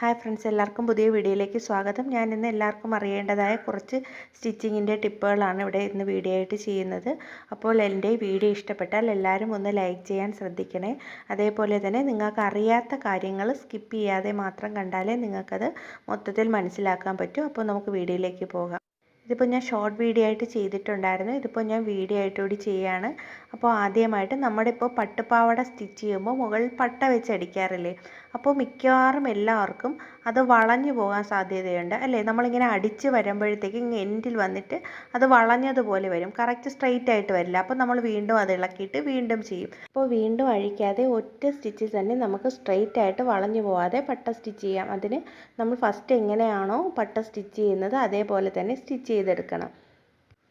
Hi friends എല്ലാവർക്കും പുതിയ വീഡിയോയിലേക്ക് സ്വാഗതം. ഞാൻ ഇന്ന് എല്ലാവർക്കും അറിയേണ്ടതായ കുറച്ച് സ്റ്റിച്ചിങ്ങിന്റെ ടിപ്പുകളാണ് ഇവിടെ ഇന്ന് വീഡിയോ ആയിട്ട് ചെയ്യുന്നത്. അപ്പോൾ എന്റെ വീഡിയോ ഇഷ്ടപ്പെട്ടാൽ എല്ലാവരും ഒന്ന് ലൈക്ക് ചെയ്യാൻ ശ്രദ്ധിക്കണേ. അതേപോലെ തന്നെ നിങ്ങൾക്ക് അറിയാത്ത കാര്യങ്ങൾ സ്കിപ്പ് ചെയ്യാതെ മാത്രം കണ്ടാലേ നിങ്ങൾക്കത് മൊത്തത്തിൽ മനസ്സിലാക്കാൻ പറ്റും. അപ്പോൾ നമുക്ക് വീഡിയോയിലേക്ക് പോകാം. ഇതിപ്പോൾ ഞാൻ ഷോർട്ട് വീഡിയോ ആയിട്ട് ചെയ്തിട്ടുണ്ടായിരുന്നു. ഇതിപ്പോൾ ഞാൻ വീഡിയോ ആയിട്ട് കൂടി ചെയ്യുകയാണ് അപ്പോൾ ആദ്യമായിട്ട് നമ്മുടെ ഇപ്പോൾ പട്ടുപാവാട സ്റ്റിച്ച് ചെയ്യുമ്പോൾ മുകളിൽ പട്ട വെച്ച് അടിക്കാറില്ലേ? അപ്പോൾ മിക്കവാറും എല്ലാവർക്കും അത് വളഞ്ഞു പോകാൻ സാധ്യതയുണ്ട്. അല്ലേ? നമ്മളിങ്ങനെ അടിച്ച് വരുമ്പോഴത്തേക്ക് എൻഡിൽ വന്നിട്ട് അത് വളഞ്ഞതുപോലെ വരും. കറക്റ്റ് സ്ട്രെയിറ്റ് ആയിട്ട് വരില്ല. അപ്പോൾ നമ്മൾ വീണ്ടും അത് ഇളക്കിയിട്ട് വീണ്ടും ചെയ്യും. അപ്പോൾ വീണ്ടും അഴിക്കാതെ ഒറ്റ സ്റ്റിച്ചിൽ തന്നെ നമുക്ക് സ്ട്രെയിറ്റ് ആയിട്ട് വളഞ്ഞു പോകാതെ പട്ട സ്റ്റിച്ച് ചെയ്യാം. അതിന് നമ്മൾ ഫസ്റ്റ് എങ്ങനെയാണോ പട്ട സ്റ്റിച്ച് ചെയ്യുന്നത് അതേപോലെ തന്നെ സ്റ്റിച്ച് ചെയ്തെടുക്കണം.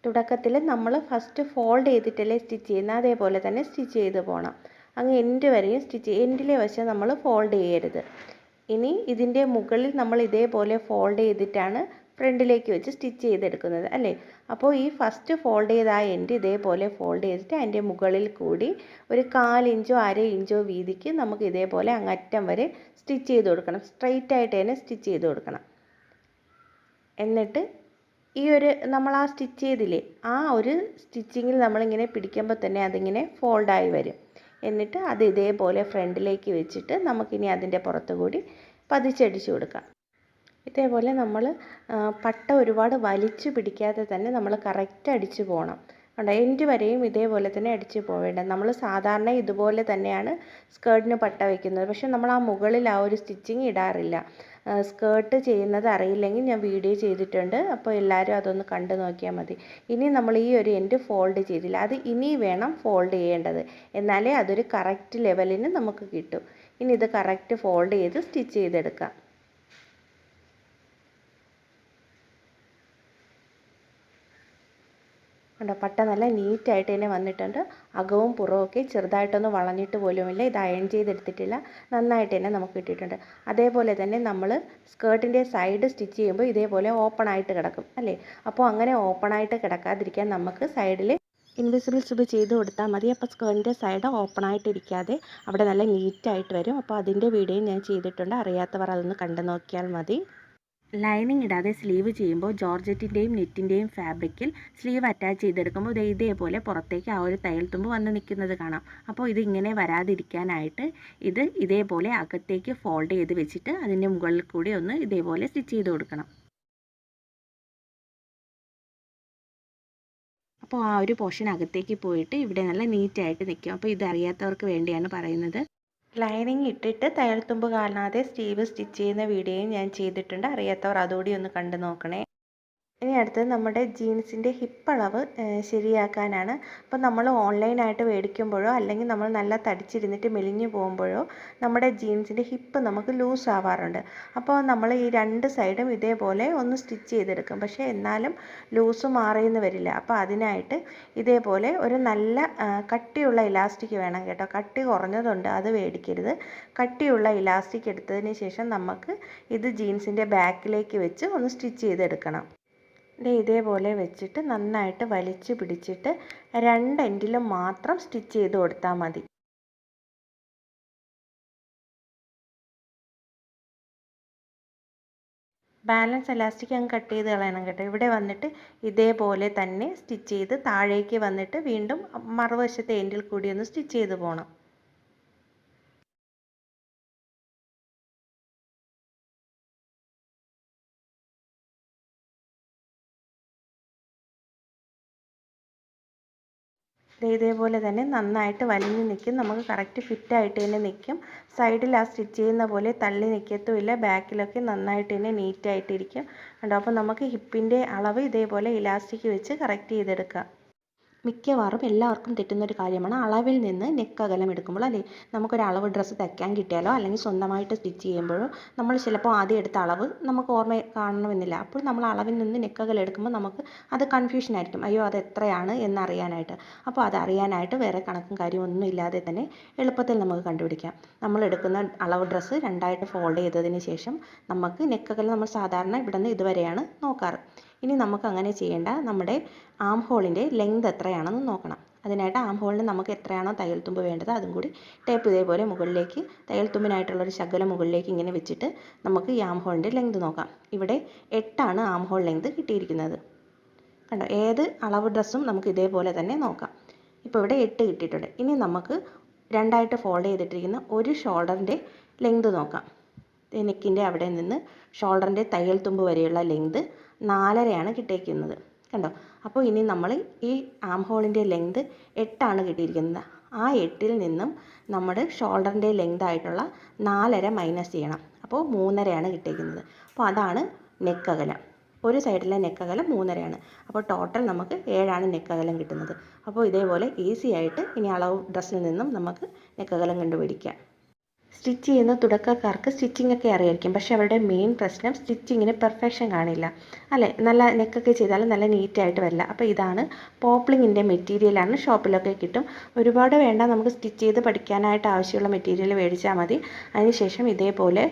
തുടക്കത്തിൽ നമ്മൾ ഫസ്റ്റ് ഫോൾഡ് ചെയ്തിട്ടല്ലേ സ്റ്റിച്ച് ചെയ്യുന്നത് അതേപോലെ തന്നെ സ്റ്റിച്ച് ചെയ്ത് പോകണം അങ്ങ് എൻഡ് വരെയും സ്റ്റിച്ച് എൻഡിലെ വശം നമ്മൾ ഫോൾഡ് ചെയ്യരുത്. ഇനി ഇതിന്റെ മുകളിൽ നമ്മൾ ഇതേപോലെ ഫോൾഡ് ചെയ്തിട്ടാണ് ഫ്രണ്ടിലേക്ക് വെച്ച് സ്റ്റിച്ച് ചെയ്തെടുക്കുന്നത് അല്ലേ? അപ്പോൾ ഈ ഫസ്റ്റ് ഫോൾഡ് ചെയ്ത ആ എൻഡ് ഇതേപോലെ ഫോൾഡ് ചെയ്തിട്ട് അതിന്റെ മുകളിൽ കൂടി ഒരു കാലിഞ്ചോ അര ഇഞ്ചോ വീതിക്ക് നമുക്ക് ഇതേപോലെ അങ്ങറ്റം വരെ സ്റ്റിച്ച് ചെയ്ത് കൊടുക്കണം. സ്ട്രെയിറ്റ് ആയിട്ട് തന്നെ സ്റ്റിച്ച് ചെയ്ത് കൊടുക്കണം. എന്നിട്ട് ഈ ഒരു നമ്മൾ ആ സ്റ്റിച്ച് ചെയ്തില്ലേ ആ ഒരു സ്റ്റിച്ചിങ്ങിൽ നമ്മളിങ്ങനെ പിടിക്കുമ്പോൾ തന്നെ അതിങ്ങനെ ഫോൾഡായി വരും. എന്നിട്ട് അത് ഇതേപോലെ ഫ്രണ്ടിലേക്ക് വെച്ചിട്ട് നമുക്കിനി അതിന്റെ പുറത്ത് കൂടി പതിച്ചടിച്ചു കൊടുക്കാം. ഇതേപോലെ നമ്മൾ പട്ട ഒരുപാട് വലിച്ചു പിടിക്കാതെ തന്നെ നമ്മൾ കറക്റ്റ് അടിച്ചു പോകണം കണ്ടോ? എൻഡ് വരെയും ഇതേപോലെ തന്നെ അടിച്ച് പോവേണ്ടത് നമ്മൾ സാധാരണ ഇതുപോലെ തന്നെയാണ് സ്കേർട്ടിന് പട്ട വയ്ക്കുന്നത് പക്ഷെ നമ്മൾ ആ മുകളിൽ ആ ഒരു സ്റ്റിച്ചിങ് ഇടാറില്ല. സ്കേർട്ട് ചെയ്യുന്നത് അറിയില്ലെങ്കിൽ ഞാൻ വീഡിയോ ചെയ്തിട്ടുണ്ട്. അപ്പോൾ എല്ലാവരും അതൊന്ന് കണ്ടു നോക്കിയാൽ മതി. ഇനി നമ്മൾ ഈ ഒരു എൻഡ് ഫോൾഡ് ചെയ്തില്ല. അത് ഇനി വേണം ഫോൾഡ് ചെയ്യേണ്ടത്. എന്നാലേ അതൊരു കറക്റ്റ് ലെവലിന് നമുക്ക് കിട്ടും. ഇനി ഇത് കറക്റ്റ് ഫോൾഡ് ചെയ്ത് സ്റ്റിച്ച് ചെയ്തെടുക്കാം. കണ്ടോ പട്ട നല്ല നീറ്റായിട്ട് തന്നെ വന്നിട്ടുണ്ട്. അകവും ഒക്കെ ചെറുതായിട്ടൊന്ന് വളഞ്ഞിട്ട് പോലുമില്ല. ഇത് അയൺ ചെയ്തെടുത്തിട്ടില്ല. നന്നായിട്ട് തന്നെ നമുക്ക് കിട്ടിയിട്ടുണ്ട്. അതേപോലെ തന്നെ നമ്മൾ സ്കേർട്ടിന്റെ സൈഡ് സ്റ്റിച്ച് ചെയ്യുമ്പോൾ ഇതേപോലെ ഓപ്പൺ ആയിട്ട് കിടക്കും അല്ലേ? അപ്പോൾ അങ്ങനെ ഓപ്പൺ ആയിട്ട് കിടക്കാതിരിക്കാൻ നമുക്ക് സൈഡിൽ ഇൻവിസിബിൾ സ്റ്റിപ്പ് ചെയ്ത് കൊടുത്താൽ മതി. അപ്പോൾ സ്കേർട്ടിന്റെ സൈഡ് ഓപ്പൺ ആയിട്ടിരിക്കാതെ അവിടെ നല്ല നീറ്റായിട്ട് വരും. അപ്പോൾ അതിന്റെ വീഡിയോ ഞാൻ ചെയ്തിട്ടുണ്ട്. അറിയാത്തവർ അതൊന്ന് കണ്ടു നോക്കിയാൽ മതി. ലൈനിങ് ഇടാതെ സ്ലീവ് ചെയ്യുമ്പോൾ ജോർജറ്റിന്റെയും നെറ്റിന്റെയും ഫാബ്രിക്കിൽ സ്ലീവ് അറ്റാച്ച് ചെയ്തെടുക്കുമ്പോൾ ഇത് ഇതേപോലെ പുറത്തേക്ക് ആ ഒരു തയ്യൽ തുമ്പ് വന്ന് നിൽക്കുന്നത് കാണാം. അപ്പോൾ ഇത് ഇങ്ങനെ വരാതിരിക്കാനായിട്ട് ഇത് ഇതേപോലെ അകത്തേക്ക് ഫോൾഡ് ചെയ്ത് വെച്ചിട്ട് അതിന്റെ മുകളിൽ കൂടി ഒന്ന് ഇതേപോലെ സ്റ്റിച്ച് ചെയ്ത് കൊടുക്കണം. അപ്പോൾ ആ ഒരു പോർഷൻ അകത്തേക്ക് പോയിട്ട് ഇവിടെ നല്ല നീറ്റായിട്ട് നിൽക്കും. അപ്പോൾ ഇതറിയാത്തവർക്ക് വേണ്ടിയാണ് പറയുന്നത്. ലൈനിങ് ഇട്ടിട്ട് തയ്യൽത്തുമ്പ് കാണാതെ സ്റ്റീവ് സ്റ്റിച്ച് ചെയ്യുന്ന വീഡിയോയും ഞാൻ ചെയ്തിട്ടുണ്ട്. അറിയാത്തവർ അതുകൂടി ഒന്ന് കണ്ടു നോക്കണേ. ഇനി അടുത്തത് നമ്മുടെ ജീൻസിന്റെ ഹിപ്പ് അളവ് ശരിയാക്കാനാണ്. അപ്പോൾ നമ്മൾ ഓൺലൈനായിട്ട് മേടിക്കുമ്പോഴോ അല്ലെങ്കിൽ നമ്മൾ നല്ല തടിച്ചിരുന്നിട്ട് മെലിഞ്ഞു പോകുമ്പോഴോ നമ്മുടെ ജീൻസിന്റെ ഹിപ്പ് നമുക്ക് ലൂസ് ആവാറുണ്ട്. അപ്പോൾ നമ്മൾ ഈ രണ്ട് സൈഡും ഇതേപോലെ ഒന്ന് സ്റ്റിച്ച് ചെയ്തെടുക്കും. പക്ഷേ എന്നാലും ലൂസ് മാറിയെന്ന് വരില്ല. അപ്പോൾ അതിനായിട്ട് ഇതേപോലെ ഒരു നല്ല കട്ടിയുള്ള ഇലാസ്റ്റിക് വേണം കേട്ടോ. കട്ടി കുറഞ്ഞതുണ്ട് അത് മേടിക്കരുത്. കട്ടിയുള്ള ഇലാസ്റ്റിക് എടുത്തതിന് ശേഷം നമുക്ക് ഇത് ജീൻസിന്റെ ബാക്കിലേക്ക് വെച്ച് ഒന്ന് സ്റ്റിച്ച് ചെയ്തെടുക്കണം. ഇതേപോലെ വെച്ചിട്ട് നന്നായിട്ട് വലിച്ചു പിടിച്ചിട്ട് രണ്ട് എൻഡിലും മാത്രം സ്റ്റിച്ച് ചെയ്ത് കൊടുത്താൽ മതി. ബാലൻസ് എലാസ്റ്റിക് അങ്ങ് കട്ട് ചെയ്ത് കളയണം കേട്ടോ. ഇവിടെ വന്നിട്ട് ഇതേപോലെ തന്നെ സ്റ്റിച്ച് ചെയ്ത് താഴേക്ക് വന്നിട്ട് വീണ്ടും മറുവശത്തെ എൻഡിൽ കൂടി ഒന്ന് സ്റ്റിച്ച് ചെയ്ത് പോകണം ഇതേപോലെ തന്നെ നന്നായിട്ട് വലിഞ്ഞ് നിൽക്കും നമുക്ക് കറക്റ്റ് ഫിറ്റായിട്ട് തന്നെ നിൽക്കും സൈഡിൽ ആ സ്റ്റിച്ച് ചെയ്യുന്ന പോലെ തള്ളി നിൽക്കത്തുമില്ല ബാക്കിലൊക്കെ നന്നായിട്ട് തന്നെ നീറ്റായിട്ടിരിക്കും കണ്ടോ? അപ്പോൾ നമുക്ക് ഹിപ്പിന്റെ അളവ് ഇതേപോലെ ഇലാസ്റ്റിക് വെച്ച് കറക്റ്റ് ചെയ്തെടുക്കാം. മിക്കവാറും എല്ലാവർക്കും തെറ്റുന്ന ഒരു കാര്യമാണ്. അളവിൽ നിന്ന് നെക്ക് അകലം എടുക്കുമ്പോൾ അല്ലേ നമുക്കൊരു അളവ് ഡ്രസ്സ് തയ്ക്കാൻ കിട്ടിയാലോ അല്ലെങ്കിൽ സ്വന്തമായിട്ട് സ്റ്റിച്ച് ചെയ്യുമ്പോഴോ നമ്മൾ ചിലപ്പോൾ ആദ്യം എടുത്ത അളവ് നമുക്ക് ഓർമ്മ കാണണമെന്നില്ല. അപ്പോൾ നമ്മൾ അളവിൽ നിന്ന് നെക്ക് അകലം എടുക്കുമ്പോൾ നമുക്ക് അത് കൺഫ്യൂഷൻ ആയിരിക്കും. അയ്യോ അത് എത്രയാണ് എന്നറിയാനായിട്ട്. അപ്പോൾ അറിയാനായിട്ട് വേറെ കണക്കും കാര്യവും ഒന്നും ഇല്ലാതെ തന്നെ എളുപ്പത്തിൽ നമുക്ക് കണ്ടുപിടിക്കാം. നമ്മൾ എടുക്കുന്ന അളവ് ഡ്രസ്സ് രണ്ടായിട്ട് ഫോൾഡ് ചെയ്തതിന് ശേഷം നമുക്ക് നെക്ക് അകലം നമ്മൾ സാധാരണ ഇവിടെ നിന്ന് ഇതുവരെയാണ് നോക്കാറ്. ഇനി നമുക്ക് അങ്ങനെ ചെയ്യേണ്ട നമ്മുടെ ആം ഹോളിന്റെ ലെങ്ത് എത്രയാണെന്ന് നോക്കണം. അതിനായിട്ട് ആം ഹോളിന് നമുക്ക് എത്രയാണോ തയ്യൽ തുമ്പ് വേണ്ടത് അതും കൂടി ടേപ്പ് ഇതേപോലെ മുകളിലേക്ക് തയ്യൽ തുമ്പിനായിട്ടുള്ളൊരു ശകലം മുകളിലേക്ക് ഇങ്ങനെ വെച്ചിട്ട് നമുക്ക് ഈ ആം ഹോളിന്റെ ലെങ്ത് നോക്കാം. ഇവിടെ എട്ടാണ് ആം ഹോൾ ലെങ്ത് കിട്ടിയിരിക്കുന്നത്. കണ്ടോ? ഏത് അളവ് ഡ്രസ്സും നമുക്ക് ഇതേപോലെ തന്നെ നോക്കാം. ഇപ്പോൾ ഇവിടെ എട്ട് കിട്ടിയിട്ടുണ്ട്. ഇനി നമുക്ക് രണ്ടായിട്ട് ഫോൾഡ് ചെയ്തിട്ടിരിക്കുന്ന ഒരു ഷോൾഡറിന്റെ ലെങ്ത് നോക്കാം. നെക്കിന്റെ അവിടെ നിന്ന് ഷോൾഡറിന്റെ തയ്യൽ തുമ്പ് വരെയുള്ള ലെങ്ത് നാലരയാണ് കിട്ടിയിരിക്കുന്നത് കണ്ടോ? അപ്പോൾ ഇനി നമ്മൾ ഈ ആം ഹോളിന്റെ ലെങ്ത് എട്ടാണ് കിട്ടിയിരിക്കുന്നത്. ആ എട്ടിൽ നിന്നും നമ്മുടെ ഷോൾഡറിന്റെ ലെങ്ത് ആയിട്ടുള്ള നാലര മൈനസ് ചെയ്യണം. അപ്പോൾ മൂന്നരയാണ് കിട്ടിയിരിക്കുന്നത് അപ്പോൾ അതാണ് നെക്ക് അകലം. ഒരു സൈഡിലെ നെക്ക് അകലം മൂന്നരയാണ്. അപ്പോൾ ടോട്ടൽ നമുക്ക് ഏഴാണ് നെക്ക് അകലം കിട്ടുന്നത്. അപ്പോൾ ഇതേപോലെ ഈസി ആയിട്ട് ഇനി അളവ് ഡ്രസ്സിൽ നിന്നും നമുക്ക് നെക്ക് അകലം കണ്ടുപിടിക്കാം. സ്റ്റിച്ച് ചെയ്യുന്ന തുടക്കക്കാർക്ക് സ്റ്റിച്ചിങ് ഒക്കെ അറിയായിരിക്കും. പക്ഷേ അവരുടെ മെയിൻ പ്രശ്നം സ്റ്റിച്ചിങ്ങിന് പെർഫെക്ഷൻ കാണില്ല. അല്ലേ? നല്ല നെക്കൊക്കെ ചെയ്താലും നല്ല നീറ്റായിട്ട് വരില്ല. അപ്പോൾ ഇതാണ് പോപ്ലിങ്ങിന്റെ മെറ്റീരിയലാണ് ഷോപ്പിലൊക്കെ കിട്ടും. ഒരുപാട് വേണ്ട. നമുക്ക് സ്റ്റിച്ച് ചെയ്ത് പഠിക്കാനായിട്ട് ആവശ്യമുള്ള മെറ്റീരിയൽ മേടിച്ചാൽ മതി. അതിനുശേഷം ഇതേപോലെ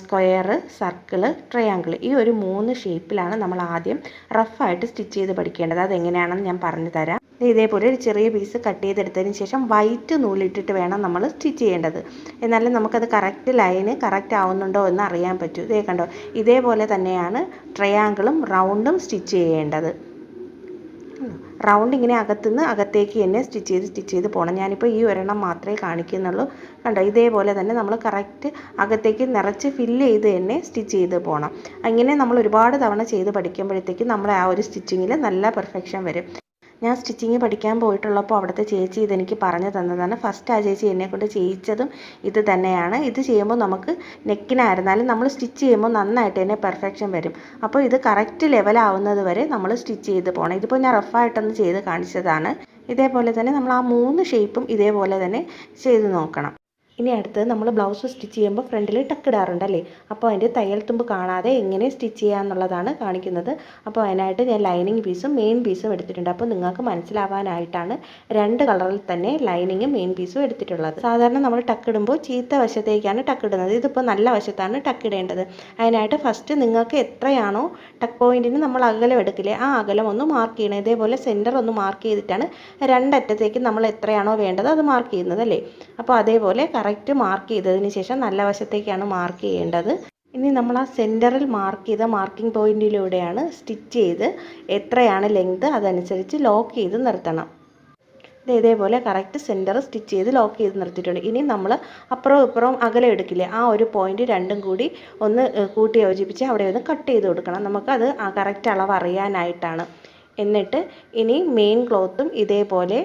സ്ക്വയർ സർക്കിൾ ട്രയാങ്കിൾ ഈ ഒരു മൂന്ന് ഷേപ്പിലാണ് നമ്മൾ ആദ്യം റഫായിട്ട് സ്റ്റിച്ച് ചെയ്ത് പഠിക്കേണ്ടത്. അതെങ്ങനെയാണെന്ന് ഞാൻ പറഞ്ഞു തരാം. ഇതേപോലെ ഒരു ചെറിയ പീസ് കട്ട് ചെയ്തെടുത്തതിന് ശേഷം വൈറ്റ് നൂലിട്ടിട്ട് വേണം നമ്മൾ സ്റ്റിച്ച് ചെയ്യേണ്ടത്. എന്നാലും നമുക്കത് കറക്റ്റ് ലൈന് കറക്റ്റ് ആവുന്നുണ്ടോ എന്ന് അറിയാൻ പറ്റൂ. ഇതേ കണ്ടോ ഇതേപോലെ തന്നെയാണ് ട്രയാങ്കിളും റൗണ്ടും സ്റ്റിച്ച് ചെയ്യേണ്ടത്. റൗണ്ട് ഇങ്ങനെ അകത്തുനിന്ന് അകത്തേക്ക് തന്നെ സ്റ്റിച്ച് ചെയ്ത് സ്റ്റിച്ച് ചെയ്ത് പോകണം ഞാനിപ്പോൾ ഈ ഒരെണ്ണം മാത്രമേ കാണിക്കുന്നുള്ളൂ. കണ്ടോ ഇതേപോലെ തന്നെ നമ്മൾ കറക്റ്റ് അകത്തേക്ക് നിറച്ച് ഫില്ല് ചെയ്ത് തന്നെ സ്റ്റിച്ച് ചെയ്ത് പോകണം അങ്ങനെ നമ്മൾ ഒരുപാട് തവണ ചെയ്ത് പഠിക്കുമ്പോഴത്തേക്കും നമ്മുടെ ആ ഒരു സ്റ്റിച്ചിങ്ങിൽ നല്ല പെർഫെക്ഷൻ വരും. ഞാൻ സ്റ്റിച്ചിങ് പഠിക്കാൻ പോയിട്ടുള്ളപ്പോൾ അവിടുത്തെ ചേച്ചി ഇതെനിക്ക് പറഞ്ഞു തന്നതാണ്. ഫസ്റ്റ് ആ ചേച്ചി എന്നെ കൊണ്ട് ചെയ്യിച്ചതും ഇത് തന്നെയാണ്. ഇത് ചെയ്യുമ്പോൾ നമുക്ക് നെക്കിനായിരുന്നാലും നമ്മൾ സ്റ്റിച്ച് ചെയ്യുമ്പോൾ നന്നായിട്ട് തന്നെ പെർഫെക്ഷൻ വരും. അപ്പോൾ ഇത് കറക്റ്റ് ലെവലാവുന്നത് വരെ നമ്മൾ സ്റ്റിച്ച് ചെയ്ത് പോകണം ഇതിപ്പോൾ ഞാൻ റഫായിട്ടൊന്ന് ചെയ്ത് കാണിച്ചതാണ്. ഇതേപോലെ തന്നെ നമ്മൾ ആ മൂന്ന് ഷേപ്പും ഇതേപോലെ തന്നെ ചെയ്ത് നോക്കണം. ഇനി അടുത്തത് നമ്മൾ ബ്ലൗസ് സ്റ്റിച്ച് ചെയ്യുമ്പോൾ ഫ്രണ്ടിൽ ടക്ക് ഇടാറുണ്ട് അല്ലേ അപ്പോൾ അതിന്റെ തയ്യൽ തുമ്പ് കാണാതെ എങ്ങനെ സ്റ്റിച്ച് ചെയ്യുക എന്നുള്ളതാണ് കാണിക്കുന്നത്. അപ്പോൾ അതിനായിട്ട് ഞാൻ ലൈനിങ് പീസും മെയിൻ പീസും എടുത്തിട്ടുണ്ട്. അപ്പോൾ നിങ്ങൾക്ക് മനസ്സിലാവാനായിട്ടാണ് രണ്ട് കളറിൽ തന്നെ ലൈനിങ്ങും മെയിൻ പീസും എടുത്തിട്ടുള്ളത്. സാധാരണ നമ്മൾ ടക്ക് ഇടുമ്പോൾ ചീത്ത വശത്തേക്കാണ് ടക്ക് ഇടുന്നത് ഇതിപ്പോൾ നല്ല വശത്താണ് ടക്ക് ഇടേണ്ടത് അതിനായിട്ട് ഫസ്റ്റ് നിങ്ങൾക്ക് എത്രയാണോ ടക്ക് പോയിന്റിന് നമ്മൾ അകലം എടുക്കില്ലേ ആ അകലം ഒന്ന് മാർക്ക് ചെയ്യണം. ഇതേപോലെ സെന്റർ ഒന്ന് മാർക്ക് ചെയ്തിട്ടാണ് രണ്ടറ്റത്തേക്ക് നമ്മൾ എത്രയാണോ വേണ്ടത് അത് മാർക്ക് ചെയ്യുന്നത് അല്ലേ? അപ്പോൾ അതേപോലെ കറക്റ്റ് മാർക്ക് ചെയ്തതിന് ശേഷം നല്ല വശത്തേക്കാണ് മാർക്ക് ചെയ്യേണ്ടത്. ഇനി നമ്മൾ ആ സെന്ററിൽ മാർക്ക് ചെയ്ത മാർക്കിംഗ് പോയിന്റിലൂടെയാണ് സ്റ്റിച്ച് ചെയ്ത് എത്രയാണ് ലെങ്ത് അതനുസരിച്ച് ലോക്ക് ചെയ്ത് നിർത്തണം. ഇത് ഇതേപോലെ കറക്റ്റ് സെന്റർ സ്റ്റിച്ച് ചെയ്ത് ലോക്ക് ചെയ്ത് നിർത്തിയിട്ടുണ്ട്. ഇനി നമ്മൾ അപ്പുറവും ഇപ്പുറവും അകലെ എടുക്കില്ലേ? ആ ഒരു പോയിന്റ് രണ്ടും കൂടി ഒന്ന് കൂട്ടി യോജിപ്പിച്ച് അവിടെ ഒന്ന് കട്ട് ചെയ്ത് കൊടുക്കണം. നമുക്കത് ആ കറക്റ്റ് അളവ് അറിയാനായിട്ടാണ്. എന്നിട്ട് ഇനി മെയിൻ ക്ലോത്തും ഇതേപോലെ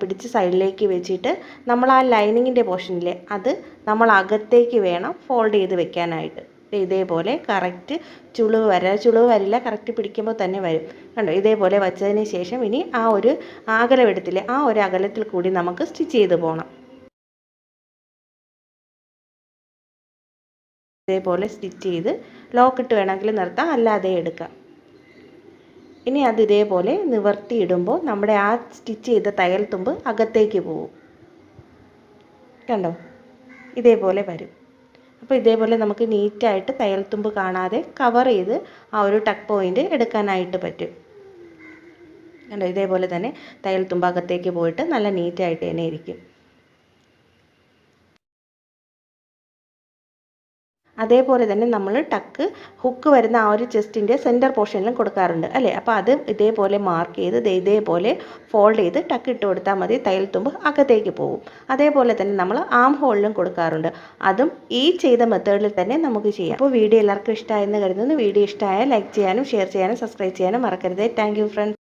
പിടിച്ച് സൈഡിലേക്ക് വെച്ചിട്ട് നമ്മൾ ആ ലൈനിങ്ങിന്റെ പോർഷനിലെ അത് നമ്മൾ അകത്തേക്ക് വേണം ഫോൾഡ് ചെയ്ത് വെക്കാനായിട്ട്. ഇതേപോലെ കറക്റ്റ് ചുളിവ് വരാ ചുളിവ് വരില്ല കറക്റ്റ് പിടിക്കുമ്പോൾ തന്നെ വരും. കണ്ടോ? ഇതേപോലെ വച്ചതിന് ശേഷം ഇനി ആ ഒരു അകലമെടുത്തില്ലേ ആ ഒരു അകലത്തിൽ കൂടി നമുക്ക് സ്റ്റിച്ച് ചെയ്ത് പോകണം ഇതേപോലെ സ്റ്റിച്ച് ചെയ്ത് ലോക്കിട്ട് വേണമെങ്കിൽ നിർത്താം അല്ലാതെ എടുക്കാം. ഇനി അത് ഇതേപോലെ നിവർത്തിയിടുമ്പോൾ നമ്മുടെ ആ സ്റ്റിച്ച് ചെയ്ത തയ്യൽ തുമ്പ് അകത്തേക്ക് പോവും. കണ്ടോ? ഇതേപോലെ വരും. അപ്പോൾ ഇതേപോലെ നമുക്ക് നീറ്റായിട്ട് തയ്യൽ തുമ്പ് കാണാതെ കവർ ചെയ്ത് ആ ഒരു ടക്ക് പോയിന്റ് എടുക്കാനായിട്ട് പറ്റും. കണ്ടോ? ഇതേപോലെ തന്നെ തയ്യൽ തുമ്പ് അകത്തേക്ക് പോയിട്ട് നല്ല നീറ്റായിട്ട് തന്നെ ഇരിക്കും. അതേപോലെ തന്നെ നമ്മൾ ടക്ക് ഹുക്ക് വരുന്ന ആ ഒരു ചെസ്റ്റിന്റെ സെന്റർ പോർഷനിലും കൊടുക്കാറുണ്ട് അല്ലേ? അപ്പോൾ അത് ഇതേപോലെ മാർക്ക് ചെയ്ത് ഇതേപോലെ ഫോൾഡ് ചെയ്ത് ടക്ക് ഇട്ട് കൊടുത്താൽ മതി തയ്യൽ തുമ്പ് അകത്തേക്ക് പോകും. അതേപോലെ തന്നെ നമ്മൾ ആം ഹോളിലും കൊടുക്കാറുണ്ട്. അതും ഈ ചെയ്ത മെത്തേഡിൽ തന്നെ നമുക്ക് ചെയ്യാം. അപ്പോൾ വീഡിയോ എല്ലാവർക്കും ഇഷ്ടമായെന്ന് കരുതുന്നു. വീഡിയോ ഇഷ്ടമായാൽ ലൈക്ക് ചെയ്യാനും ഷെയർ ചെയ്യാനും സബ്സ്ക്രൈബ് ചെയ്യാനും മറക്കരുത്. Thank friends